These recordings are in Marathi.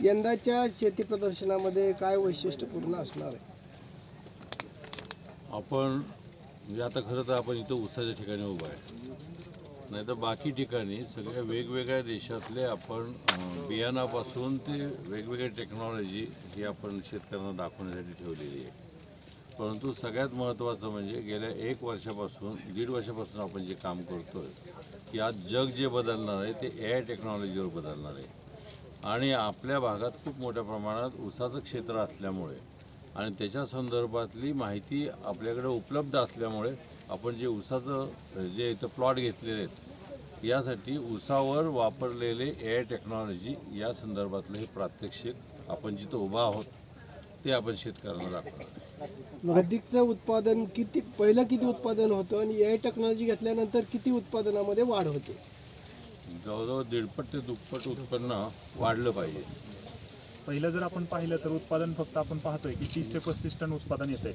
यंदाच्या शेती प्रदर्शनामध्ये काय वैशिष्ट्यपूर्ण असणार आहे? आपण म्हणजे आता खरं तर आपण इथं उसाच्या ठिकाणी उभं आहे. नाही तर बाकी ठिकाणी सगळ्या वेगवेगळ्या देशातले आपण बियाणापासून ते वेगवेगळ्या टेक्नॉलॉजी ही आपण शेतकऱ्यांना दाखवण्यासाठी ठेवलेली आहे. परंतु सगळ्यात महत्त्वाचं म्हणजे गेल्या एक वर्षापासून दीड वर्षापासून आपण जे काम करतोय की आज जग जे बदलणार आहे ते ए आय टेक्नॉलॉजीवर बदलणार आहे. आणि आपल्या भागात खूप मोठ्या प्रमाणात ऊसाचं क्षेत्र असल्यामुळे आणि त्याच्या संदर्भातली माहिती आपल्याकडे उपलब्ध असल्यामुळे आपण जे ऊसाचं जे इथं प्लॉट घेतलेले आहेत यासाठी ऊसावर वापरलेले ए आय टेक्नॉलॉजी या संदर्भातलं हे प्रात्यक्षिक आपण जिथं उभा आहोत ते आपण शेतकऱ्यांना दाखवणार. अधिकचं उत्पादन किती पहिलं किती उत्पादन होतं आणि ए टेक्नॉलॉजी घेतल्यानंतर किती उत्पादनामध्ये वाढ होते? जवळजवळ दीडपट ते दुप्पट उत्पन्न वाढलं पाहिजे. पहिलं जर आपण पाहिलं तर उत्पादन फक्त आपण पाहतोय की तीस ते पस्तीस टन उत्पादन येतंय.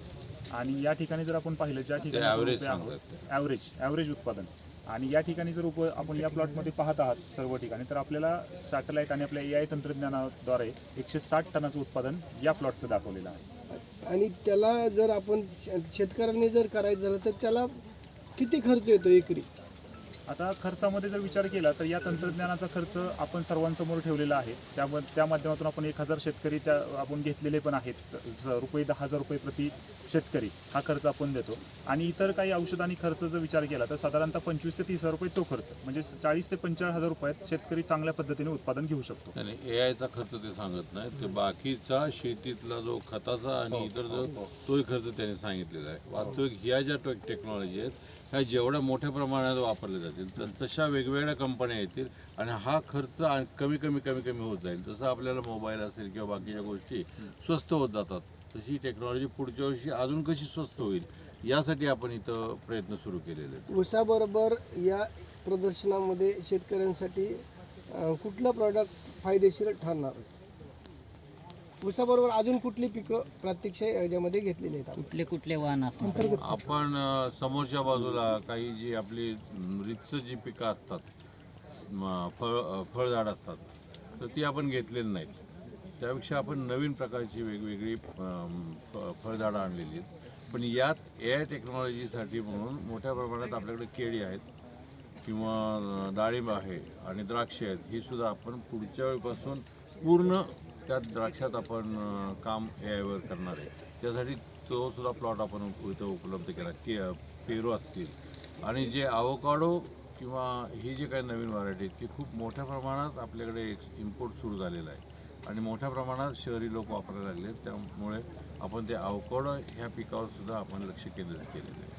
आणि या ठिकाणी जर आपण पाहिलं ज्या ठिकाणी ॲव्हरेज. ॲव्हरेज ॲव्हरेज उत्पादन. आणि या ठिकाणी जर उप आपण या प्लॉटमध्ये पाहत आहात सर्व ठिकाणी तर आपल्याला सॅटेलाईट आणि आपल्या ए आय तंत्रज्ञानाद्वारे एकशे साठ टनाचं उत्पादन या प्लॉटचं दाखवलेलं आहे. आणि त्याला जर आपण शेतकऱ्यांनी जर करायचं झालं तर त्याला किती खर्च येतो एकरी? आता खर्चामध्ये जर विचार केला तर या तंत्रज्ञानाचा खर्च आपण सर्वांसमोर ठेवलेला आहे. त्याम त्या माध्यमातून आपण एक हजार शेतकरी त्या आपण घेतलेले पण आहेत. रुपये दहा हजार रुपये प्रति शेतकरी हा खर्च आपण देतो. आणि इतर काही औषध आणि खर्च जर विचार केला तर साधारणतः पंचवीस ते तीस हजार रुपये तो खर्च म्हणजे चाळीस ते पंचेचाळीस हजार रुपयात शेतकरी चांगल्या पद्धतीने उत्पादन घेऊ शकतो. आणि ए आयचा खर्च ते सांगत नाही. ते बाकीचा शेतीतला जो खताचा आणि इतर जो तोही खर्च त्यांनी सांगितलेला आहे. वास्तविक ह्या ज्या टेक- टेक्नॉलॉजी आहेत ह्या जेवढ्या मोठ्या प्रमाणात वापरल्या जातील तर तशा वेगवेगळ्या कंपन्या येतील आणि हा खर्च कमी कमी कमी कमी होत जाईल. जसं आपल्याला मोबाईल असेल किंवा बाकीच्या गोष्टी स्वस्त होत जातात तशी टेक्नॉलॉजी पुढच्या वर्षी अजून कशी स्वस्त होईल यासाठी आपण इथं प्रयत्न सुरू केलेले आहेत. ऊसाबरोबर या प्रदर्शनामध्ये शेतकऱ्यांसाठी कुठलं प्रॉडक्ट फायदेशीर ठरणार? ऊसाबरोबर अजून कुठली पिकं प्रात्यक्ष याच्यामध्ये घेतलेली आहेत? कुठले कुठले वाहन असणार आपण अ, समोरच्या बाजूला काही जी आपली रितसर जी पिकं असतात म, फळ अ, फळझाड असतात तर ती आपण घेतलेली नाहीत. त्यापेक्षा आपण नवीन प्रकारची वेगवेगळी अम, फ- फळझाडं आणलेली आहेत. पण यात ए आय टेक्नॉलॉजीसाठी म्हणून मोठ्या प्रमाणात आपल्याकडे केळी आहेत किंवा अ, डाळिंब आहे आणि द्राक्ष आहेत ही सुद्धा आपण पुढच्या वेळीपासून पूर्ण त्या द्राक्षात आपण काम ए आयवर करणार आहे. त्यासाठी तो सुद्धा प्लॉट आपण इथं उपलब्ध केला. के पेरू असतील. आणि जे आवोकाडो किंवा ही जी काही नवीन व्हरायटी आहेत ती खूप मोठ्या प्रमाणात आपल्याकडे इम्पोर्ट सुरू झालेलं आहे. आणि मोठ्या प्रमाणात शहरी लोक वापरायला लागले त्यामुळे आपण ते आवोकाडो ह्या पिकावर सुद्धा आपण लक्ष केंद्रित केलेलं आहे.